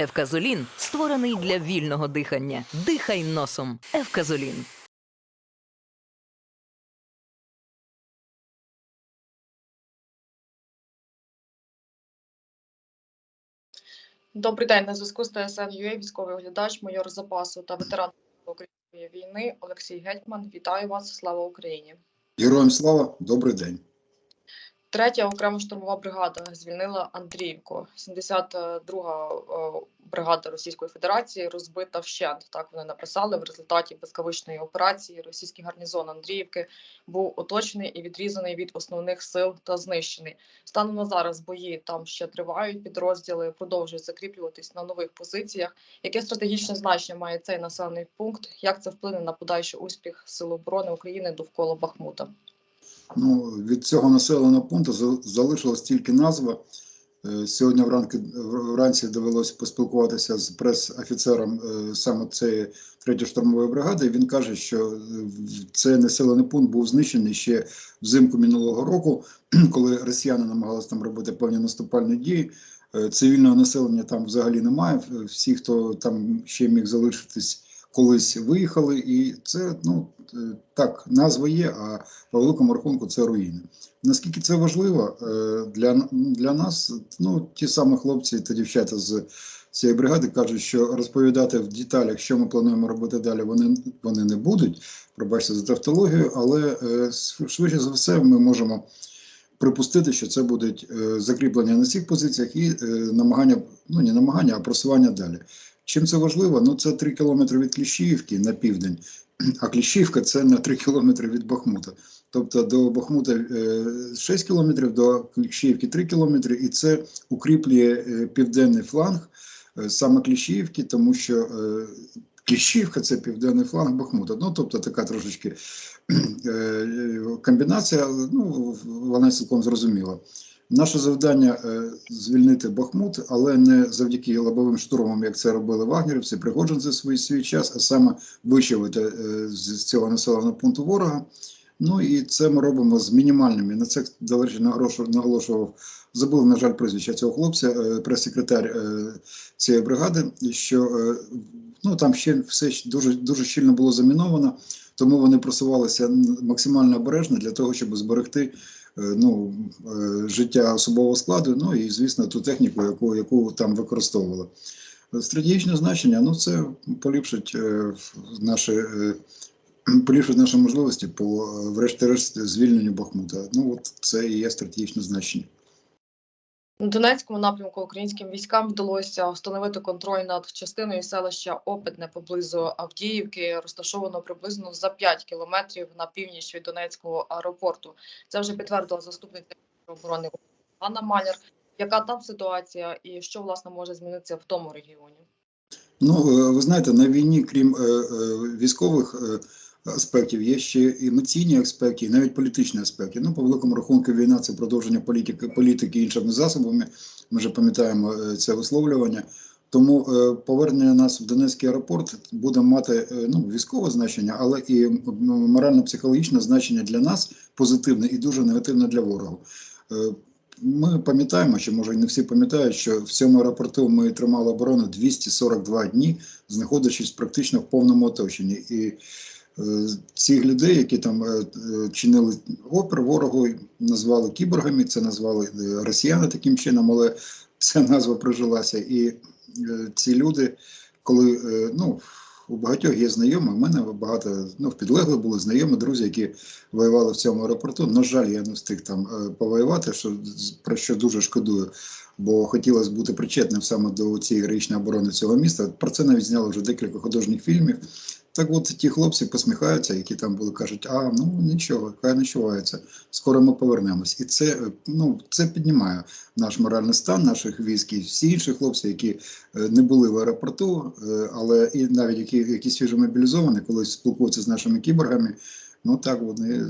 Евказолін створений для вільного дихання. Дихай носом. Евказолін. Добрий день. На зв'язку з ТСН ЮА військовий оглядач, майор запасу та ветеран української війни Олексій Гетьман. Вітаю вас! Слава Україні! Героям слава, добрий день. Третя окрема штурмова бригада звільнила Андріївку. 72-га е, бригада Російської Федерації розбита вщент. Так вони написали в результаті безкавичної операції. Російський гарнізон Андріївки був оточений і відрізаний від основних сил та знищений. Станом на зараз бої там ще тривають. Підрозділи продовжують закріплюватись на нових позиціях. Яке стратегічне значення має цей населений пункт? Як це вплине на подальший успіх Сил оборони України довкола Бахмута? Ну, від цього населеного пункту за- залишилась тільки назва. Е, Сьогодні вранки, вранці довелося поспілкуватися з прес-офіцером е, саме цієї третьої штурмової бригади. Він каже, що е, цей населений пункт був знищений ще взимку минулого року, коли росіяни намагалися там робити певні наступальні дії. Цивільного населення там взагалі немає. Всі, хто там ще міг залишитись, колись виїхали, і це ну так, назва є, а по великому рахунку це руїни. Наскільки це важливо е, для, для нас, ну ті самі хлопці та дівчата з цієї бригади кажуть, що розповідати в деталях, що ми плануємо робити далі, вони, вони не будуть. Пробачте за тавтологію, але е, швидше за все ми можемо припустити, що це будуть е, закріплення на цих позиціях і е, намагання, ну не намагання, а просування далі. Чим це важливо? Ну це 3 кілометри від Кліщіївки на південь, а Кліщіївка це на 3 кілометри від Бахмута. Тобто до Бахмута е, 6 кілометрів, до Кліщіївки 3 кілометри, і це укріплює е, південний фланг е, саме Кліщіївки, тому що е, Кліщіївка це південний фланг Бахмута. Ну тобто така трошечки е, комбінація, ну вона цілком зрозуміла. Наше завдання е, звільнити Бахмут, але не завдяки лобовим штурмам, як це робили вагнерівці, пригодженці свій свій час, а саме вичавити е, з цього населеного пункту ворога. Ну і це ми робимо з мінімальними. На це, до речі, наголошував, забув, на жаль, прізвище цього хлопця, е, прес-секретар цієї бригади, що ну там ще все дуже дуже щільно було заміновано, тому вони просувалися максимально обережно для того, щоб зберегти ну, е, життя особового складу, ну і звісно ту техніку, яку, яку там використовували. Стратегічне значення ну це поліпшить е, наші. е, Поліпшить наші можливості по е, врешті-решт звільненню Бахмута. Ну от це і є стратегічне значення. На Донецькому напрямку українським військам вдалося встановити контроль над частиною селища Опитне поблизу Авдіївки, розташовано приблизно за 5 кілометрів на північ від Донецького аеропорту. Це вже підтвердила заступниця оборони Анна Маляр. Яка там ситуація і що власне може змінитися в тому регіоні? Ну, е, ви знаєте, на війні, крім е, е, військових аспектів, є ще емоційні аспекти, і навіть політичні аспекти. Ну, по великому рахунку, війна це продовження політики, політики іншими засобами. Ми вже пам'ятаємо е, це висловлювання. Тому е, повернення нас в Донецький аеропорт буде мати е, ну, військове значення, але і морально-психологічне значення для нас позитивне і дуже негативне для ворога. Ми пам'ятаємо, що може не всі пам'ятають, що в цьому аеропорту ми тримали оборону 242 дні, знаходячись практично в повному оточенні. І цих людей, які там е, е, чинили опір ворогу, назвали кіборгами, це назвали е, росіяни таким чином, але ця назва прижилася. І е, ці люди, коли е, ну, у багатьох є знайомі, у мене багато ну, в підлеглих були знайомі, друзі, які воювали в цьому аеропорту. На жаль, я не встиг там е, повоювати, що про що дуже шкодую, бо хотілося бути причетним саме до цієї героїчної оборони цього міста. Про це навіть зняли вже декілька художніх фільмів. Так от ті хлопці посміхаються, які там були, кажуть, а ну нічого, хай начувається, скоро ми повернемось. І це е, ну це піднімає наш моральний стан наших військ і всі інші хлопці, які е, не були в аеропорту, е, але і навіть які, які свіжо мобілізовані, коли спілкуються з нашими кіборгами, ну так вони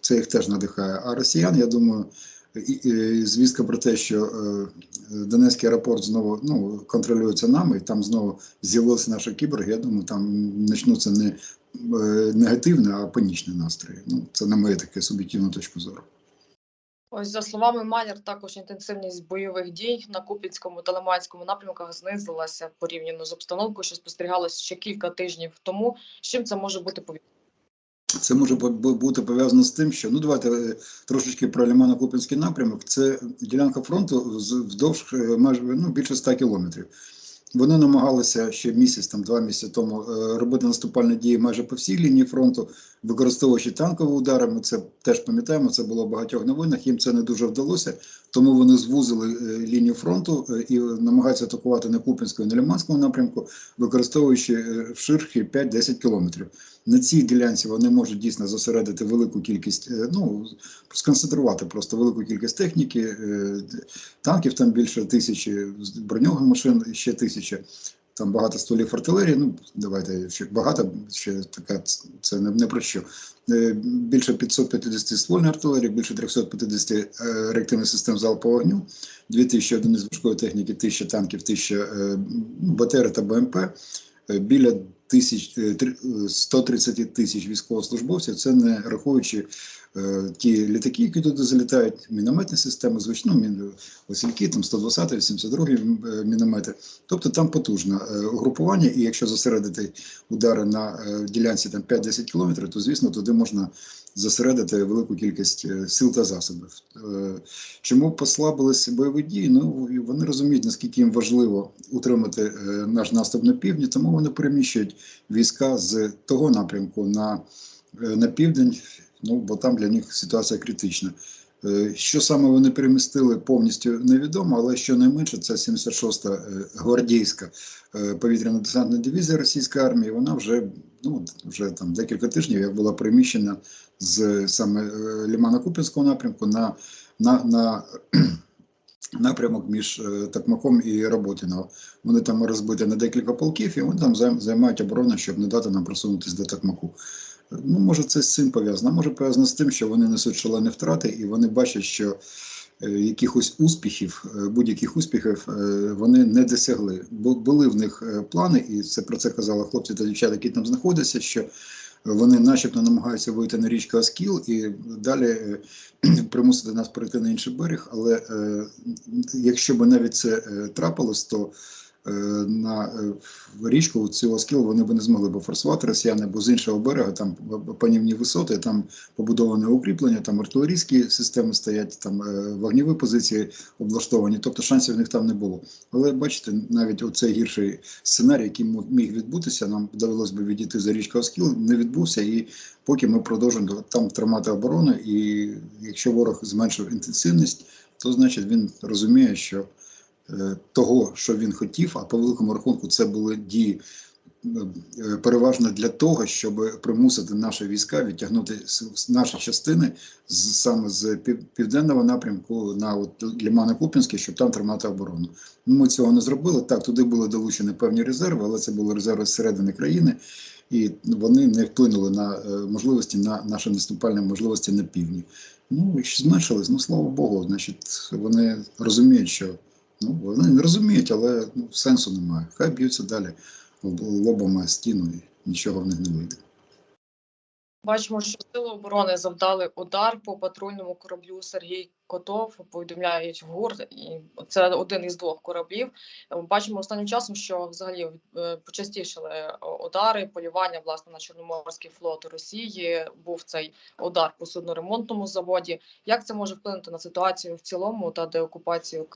це їх теж надихає. А росіян, я думаю, звістка про те, що е, Донецький аеропорт знову ну, контролюється нами, і там знову з'явилися наші кіборги. Я думаю, там почнуться не е, негативні, а панічні настрої. Ну, це на моє таке суб'єктивну точку зору. Ось за словами Манір, також інтенсивність бойових дій на Купінському та Лиманському напрямках знизилася порівняно з обстановкою, що спостерігалося ще кілька тижнів тому. З чим це може бути пов'язано? Це може бу- бу- бути пов'язано з тим, що ну давайте е, трошечки про Лимано-Купінський напрямок. Це ділянка фронту вздовж е, майже ну, більше 100 кілометрів. Вони намагалися ще місяць, там два місяці тому е, робити наступальні дії майже по всій лінії фронту, використовуючи танкові удари. Ми це теж пам'ятаємо. Це було в багатьох новинах. Їм це не дуже вдалося, тому вони звузили лінію фронту і намагаються атакувати на Купінському і на Лиманському напрямку, використовуючи ширшки 5-10 кілометрів. На цій ділянці вони можуть дійсно зосередити велику кількість, е, ну сконцентрувати просто велику кількість техніки, е, танків там більше тисячі, броньованих машин ще тисяча. Там багато стволів артилерії. Ну давайте ще багато ще така це не, не про що. Е, Більше 550 ствольної артилерії, більше 350 е, реактивних систем залпового вогню, 2000 одиниць важкої техніки, 1000 танків, 1000 е, БТР та БМП, біля тисяч е, три- е, 130 тисяч військовослужбовців. Це не рахуючи е, ті літаки, які туди залітають, мінометні системи, звично, мін, осільки, там 120 82 е, міномети. Тобто там потужне е, угрупування, і якщо зосередити удари на е, ділянці там 5-10 кілометрів, то звісно туди можна зосередити велику кількість е, сил та засобів. Е, Чому послабилися бойові дії? Ну вони розуміють, наскільки їм важливо утримати е, наш наступ на півдні, тому вони переміщують війська з того напрямку на, е, на південь, ну бо там для них ситуація критична. Е, Що саме вони перемістили повністю невідомо, але щонайменше це 76-та е, гвардійська е, повітряно-десантна дивізія російської армії. Вона вже ну вже там декілька тижнів як була переміщена з саме е, Лімано-Купінського напрямку на, на, на напрямок між Токмаком і Роботіно. Вони там розбиті на декілька полків, і вони там займають оборону, щоб не дати нам просунутися до Токмаку. Ну, може, це з цим пов'язано. Може пов'язано з тим, що вони несуть шалені втрати, і вони бачать, що е, якихось успіхів, е, будь-яких успіхів е, вони не досягли. Бу- Були в них плани, і це про це казали хлопці та дівчата, які там знаходяться. що вони начебто намагаються вийти на річку Аскіл і далі примусити нас перейти на інший берег. Але е, якщо б навіть це трапилось, то на е, річку цю Аскіл вони б не змогли б форсувати росіяни, бо з іншого берега там панівні висоти, там побудоване укріплення, там артилерійські системи стоять, там е, вогневі позиції облаштовані, тобто шансів в них там не було. Але бачите, навіть оцей гірший сценарій, який міг відбутися, нам довелось би відійти за річку Оскіл, не відбувся. І поки ми продовжуємо там тримати оборону. І якщо ворог зменшив інтенсивність, то значить він розуміє, що е, того, що він хотів, а по великому рахунку це були дії. е, Переважно для того, щоб примусити наші війська відтягнути наші частини з саме з пів- південного напрямку на от Лімано-Купінське, щоб там тримати оборону. Ми цього не зробили. Так, туди були долучені певні резерви, але це були резерви зсередини країни, і вони не вплинули на е, можливості на наші наступальні можливості на півдні. Ну, якщо зменшились, ну слава Богу, значить, вони розуміють, що ну вони не розуміють, але ну, сенсу немає. Хай б'ються далі лобами і нічого в них не вийде. Бачимо, що сили оборони завдали удар по патрульному кораблю Сергій Котов. Повідомляють ГУР, і це один із двох кораблів. Бачимо останнім часом, що взагалі е, почастішили удари, полювання власне на Чорноморський флот Росії. Був цей удар по судноремонтному заводі. Як це може вплинути на ситуацію в цілому та деокупацію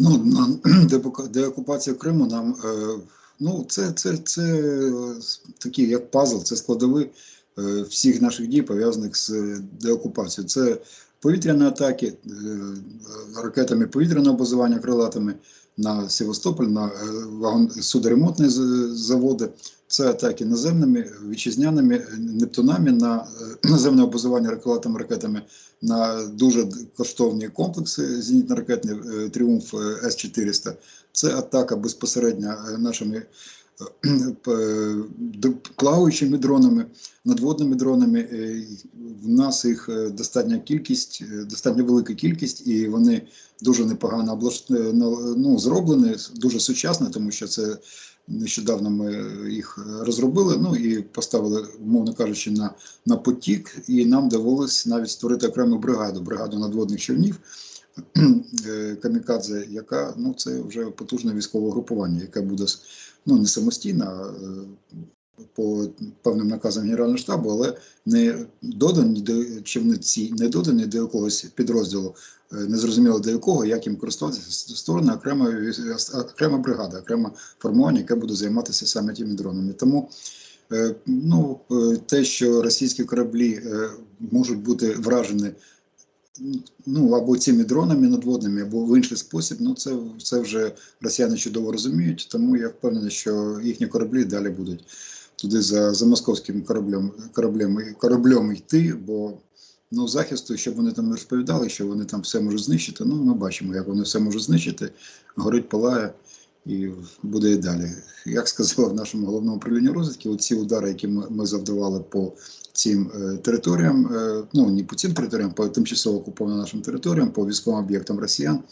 Ну, деокупація Криму нам е, ну це, це, це такі як пазл, це складові е, всіх наших дій пов'язаних з е, деокупацією. Це повітряні атаки ракетами повітряного базування крилатами на Севастополь, на вагон судоремонтні з- заводи. Це атаки наземними, вітчизняними нептунами на е, наземне базування крилатими ракетами на дуже коштовні комплекси зенітно-ракетні е, Тріумф е, С-400. Це атака безпосередньо нашими плаваючими дронами, надводними дронами. Е, В нас їх е, достатня кількість, е, достатньо велика кількість, і вони дуже непогано ну, зроблені, дуже сучасно, тому що це нещодавно ми їх розробили. Ну і поставили, умовно кажучи, на, на потік, і нам довелось навіть створити окрему бригаду, бригаду надводних човнів Камікадзе, яка ну це вже потужне військове групування, яке буде ну не самостійно, е, по певним наказам Генерального штабу, але не додані до човниці, не додані до якогось підрозділу, е, незрозуміло до якого, як їм користуватися, створена окрема окрема бригада, окреме формування, яке буде займатися саме тими дронами. Тому е, ну, те, що російські кораблі можуть бути вражені ну, або цими дронами надводними, або в інший спосіб, ну це, це вже росіяни чудово розуміють, тому я впевнений, що їхні кораблі далі будуть туди за, за московським кораблем, кораблем, кораблем йти, бо ну, захисту, щоб вони там розповідали, що вони там все можуть знищити. Ну, ми бачимо, як вони все можуть знищити, горить, палає і буде і далі. Як сказали в нашому головному управлінні розвідки, оці удари, які ми, ми завдавали по цим е, територіям, е, ну не по цим територіям, по тимчасово окупованим нашим територіям, по військовим об'єктам росіян,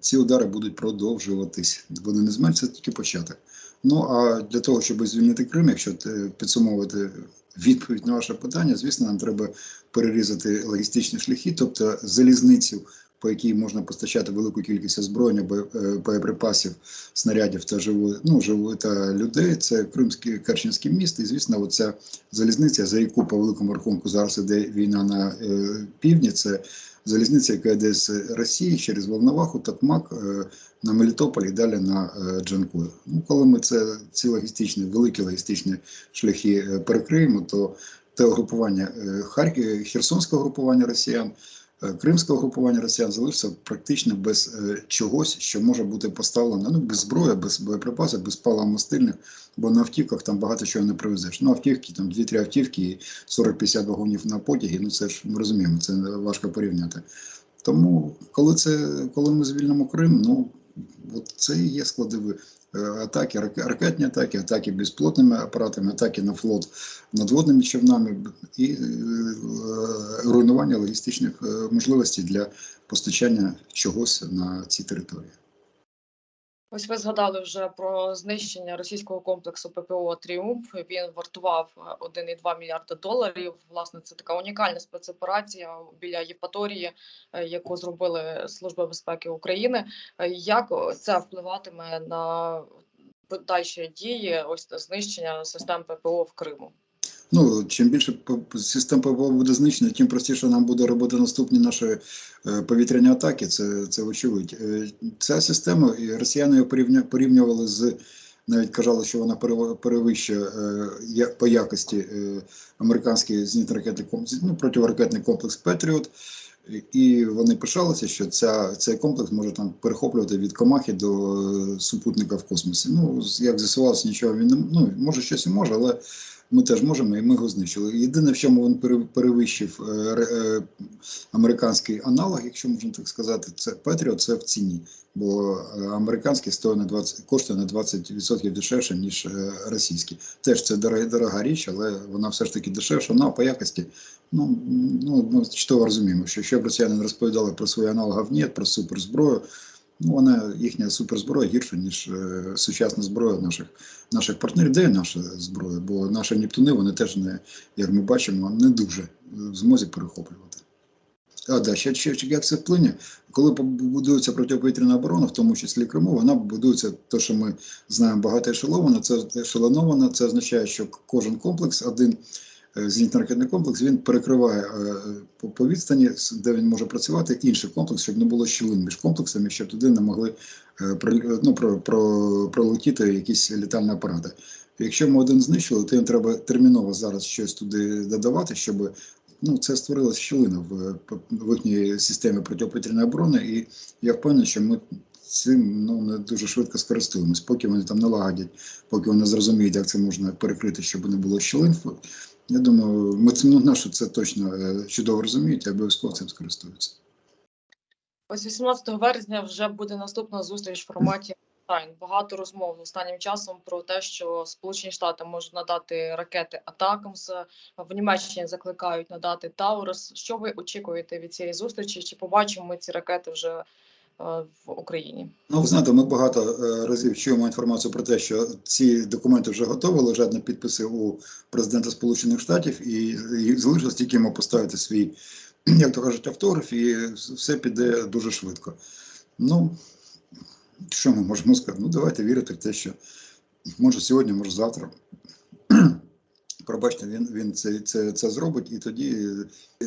ці удари будуть продовжуватись. Вони не зменшаться, тільки початок. Ну а для того, щоб звільнити Крим, якщо е, підсумовувати відповідь на ваше питання, звісно, нам треба перерізати логістичні шляхи, тобто залізницю, по якій можна постачати велику кількість озброєння, е, боєприпасів, снарядів та живу, ну, живу та людей. Це Кримський Керченський міст. І звісно, оця залізниця, за яку по великому рахунку зараз іде війна на е, півдні. Це залізниця, яка йде з Росії через Волноваху, Токмак е, на Мелітополь і далі на е, Джанкою. Ну, коли ми це ці логістичні, великі логістичні шляхи е, перекриємо, то те угрупування е, Харків, Херсонського групування росіян, е, Кримського групування росіян залишиться практично без е, чогось, що може бути поставлено ну, без зброї, без боєприпасів, без паливомастильних, бо на автівках там багато чого не привезеш. Ну, автівки, там 2-3 автівки і 40-50 вагонів на потягі, ну це ж ми розуміємо, це важко порівняти. Тому, коли це коли ми звільнимо Крим, ну от це і є складові атаки, рак- ракетні атаки, атаки безплотними апаратами, атаки на флот надводними човнами і е, руйнування логістичних е, можливостей для постачання чогось на ці території. Ось ви згадали вже про знищення російського комплексу ППО Тріумф. Він вартував е, 1,2 мільярда доларів. Власне, це така унікальна спецоперація біля Євпаторії, е, яку зробили Служба безпеки України. Е, Як це впливатиме на подальші дії, ось знищення систем ППО в Криму? Ну, чим більше систем ППО буде знищено, тим простіше нам буде робити наступні наші е, повітряні атаки. Це, це очевидь. Е, Ця система, і росіяни порівнювали з, навіть казали, що вона перевищує е, по якості е, американський зенітно-ракетний комплекс, ну, противоракетний комплекс Петріот. І вони пишалися, що ця, цей комплекс може там перехоплювати від комахи до супутника в космосі. Ну, як з'ясувалося, нічого він не ну, може щось і може, але ми теж можемо, і ми його знищили. Єдине, в чому він пере- перевищив е, е, американський аналог, якщо можна так сказати, це Петріот, це в ціні. Бо е, американський стоїть на 20, коштує на 20% дешевше, ніж російський. Теж це дорога, річ, але вона все ж таки дешевша. Ну, а по якості, ну, ну ми чудово розуміємо, що якщо б росіяни розповідали про свої аналоги ні, про суперзброю, ну, вона їхня суперзброя гірша, ніж е, сучасна зброя наших наших партнерів, де наша зброя, бо наші Нептуни вони теж не, як ми бачимо, не дуже в змозі перехоплювати. А, да, ще, ще, як це вплине, коли будується протиповітряна оборона, в тому числі Криму, вона будується те, що ми знаємо, багато ешеловано, це ешелоновано, це означає, що кожен комплекс, один е, зенітно-ракетний комплекс, він перекриває е, по, відстані, де він може працювати, інший комплекс, щоб не було щілин між комплексами, щоб туди не могли е, ну, про, про, пролетіти якісь літальні апарати. Якщо ми один знищили, то їм треба терміново зараз щось туди додавати, щоб ну, це створилася щілина в, в їхній системі протиповітряної оборони, і я впевнений, що ми цим ну, не дуже швидко скористуємось, поки вони там налагодять, поки вони зрозуміють, як це можна перекрити, щоб не було щілин. Я думаю, ми це ну, це точно е, чудово розуміють і обов'язково цим скористуються. Ось 18 вересня вже буде наступна зустріч в форматі онлайн. Багато розмов останнім часом про те, що Сполучені Штати можуть надати ракети Атакамс. В Німеччині закликають надати Таурус. Що ви очікуєте від цієї зустрічі? Чи побачимо ми ці ракети вже в Україні? Ну, знаєте, ми багато е, разів чуємо інформацію про те, що ці документи вже готові, лежать на підписи у президента Сполучених Штатів, і, і залишилось тільки йому поставити свій як то кажуть, автограф, і все піде дуже швидко. Ну, що ми можемо сказати? Ну, давайте вірити в те, що може сьогодні, може завтра. Пробачте, він, він це, це, це зробить, і тоді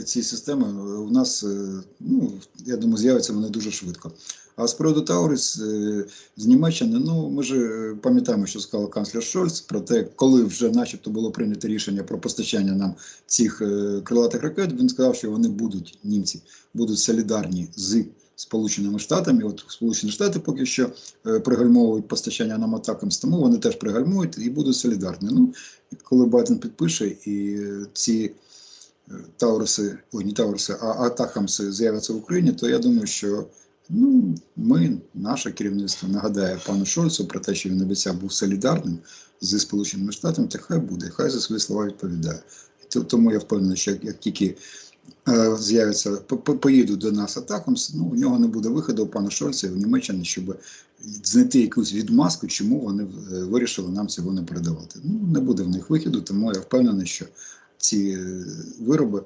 ці системи у нас, е, ну, я думаю, з'являться вони дуже швидко. А з приводу Тауріс е, з Німеччини, ну ми ж е, пам'ятаємо, що сказав канцлер Шольц про те, коли вже начебто було прийнято рішення про постачання нам цих крилатих ракет, він сказав, що вони будуть, німці, будуть солідарні з Сполученими Штатами. От Сполучені Штати поки що е, пригальмовують постачання нам атакам, тому вони теж пригальмують і будуть солідарні. Ну, коли Байден підпише і ці е, Тауруси, ой, не Тауруси, а Атакамси з'являться в Україні, то я думаю, що ну, ми, наше керівництво, нагадає пану Шольцу про те, що він обіцяв був солідарним зі Сполученими Штатами, то хай буде, хай за свої слова відповідає. Тому я впевнений, що як, тільки з'явиться, по- по- поїдуть до нас атаком, ну, у нього не буде виходу у пана Шольца і в Німеччині, щоб знайти якусь відмазку, чому вони е, вирішили нам цього не передавати. Ну, не буде в них вихіду, тому я впевнений, що ці е, вироби,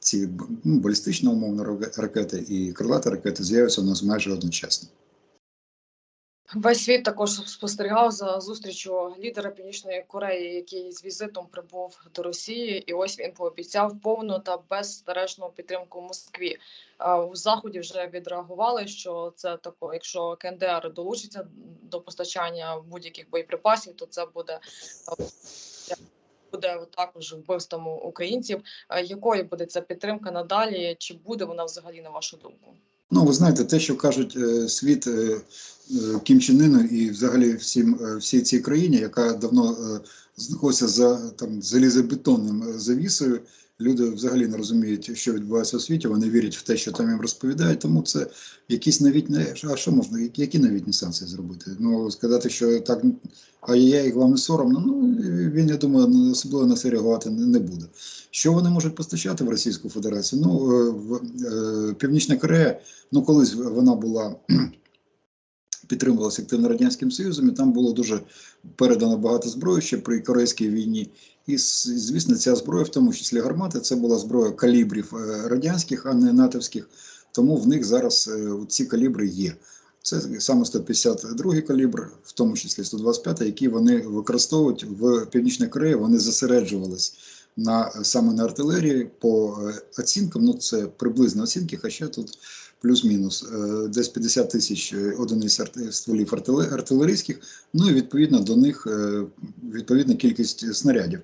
ці ну, балістична умовно ракети і крилаті ракети з'являться у нас майже одночасно. Весь світ також спостерігав за зустрічю лідера Північної Кореї, який з візитом прибув до Росії, і ось він пообіцяв повну та беззаперечну підтримку Москві. У заході вже відреагували, що це тако, якщо КНДР долучиться до постачання будь-яких боєприпасів, то це буде буде також вбивством українців. Якою буде ця підтримка надалі? Чи буде вона взагалі на вашу думку? Ну, ви знаєте, те, що кажуть е, світ е, е, Кім Чен Ыну і взагалі всім всій цій країні, яка давно знаходиться за там залізобетонним завісою. Люди взагалі не розуміють, що відбувається у світі. Вони вірять в те, що там їм розповідають. Тому це якісь новітні. А що можна? які- новітні санкції зробити? Ну сказати, що так ай-яй, вам не соромно. Ну він я думаю, особливо на це реагувати не не буде. Що вони можуть постачати в Російську Федерацію? Ну е, в е, Північна Корея, ну колись вона була. Підтримувалася активно радянським союзом, і там було дуже передано багато зброї ще при корейській війні. І звісно, ця зброя, в тому числі гармати, це була зброя калібрів е, радянських, а не натовських. Тому в них зараз е, ці калібри є. Це саме 152 калібр, в тому числі 125, які вони використовують в Північній Кореї. Вони зосереджувались на саме на артилерії по е, оцінкам. Ну це приблизно оцінки, хоча тут плюс-мінус е, десь 50 тисяч е, одиниць стволів артилерійських. Ну і відповідно до них е, відповідна кількість снарядів.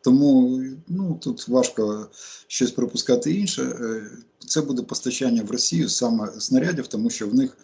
Тому ну тут важко щось пропускати інше. Це буде постачання в Росію саме снарядів, тому що в них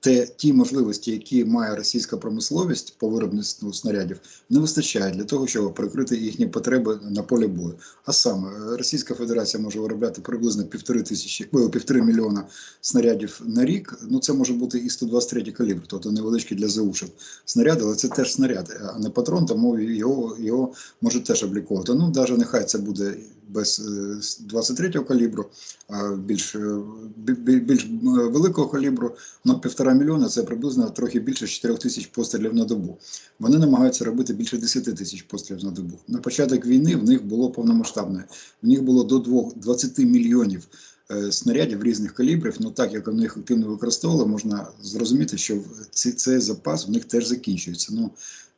те, ті можливості, які має російська промисловість по виробництву снарядів, не вистачає для того, щоб прикрити їхні потреби на полі бою. А саме е, Російська Федерація може виробляти приблизно півтори тисячі півтори мільйона снарядів на рік. Ну це може бути і 123 калібр, тобто невеличкі для ЗУшів снаряди, але це теж снаряд, а не патрон, тому його, його можуть теж обліковувати. Ну, навіть нехай це буде без е, 23-го калібру, а більш, е, бі- бі- більш е, великого калібру, ну півтора мільйона це приблизно трохи більше 4 тисяч пострілів на добу. Вони намагаються робити більше 10 тисяч пострілів на добу. На початок війни в них було повномасштабне. В них було до 2, 20 мільйонів е, снарядів різних калібрів. Ну так як вони їх активно використовували, можна зрозуміти, що ці, цей запас в них теж закінчується. Ну, е,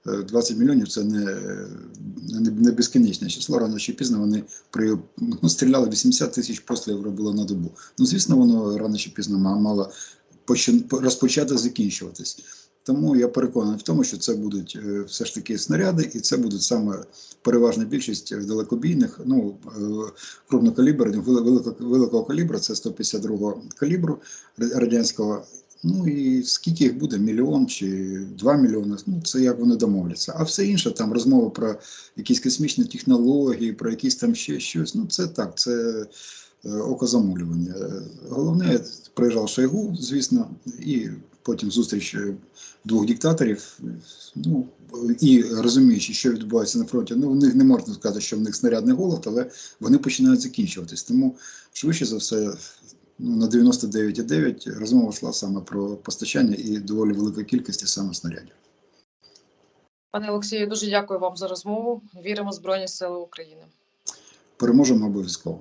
20 мільйонів це не, не, не безкінечне число. Рано чи пізно вони при ну, стріляли 80 тисяч пострілів робили на добу. Ну, звісно, воно рано чи пізно мало почин- розпочати закінчуватись. Тому я переконаний в тому, що це будуть е, все ж таки снаряди, і це будуть саме переважна більшість далекобійних, ну е, крупнокаліберних, вели- великого калібру, це 152 калібру радянського. Ну і скільки їх буде, мільйон чи два мільйони, ну це як вони домовляться. А все інше, там розмови про якісь космічні технології, про якісь там ще щось. Ну це так, це е, окозамулювання. Головне, приїжджав Шойгу, звісно, і потім зустріч е, двох диктаторів. Ну і розуміючи, що відбувається на фронті, ну в них не можна сказати, що в них снарядний голод, але вони починають закінчуватись. Тому швидше за все. Ну, на 99,9 розмова йшла саме про постачання і доволі великої кількості саме снарядів. Пане Олексію, дуже дякую вам за розмову. Віримо в Збройні Сили України. Переможемо обов'язково.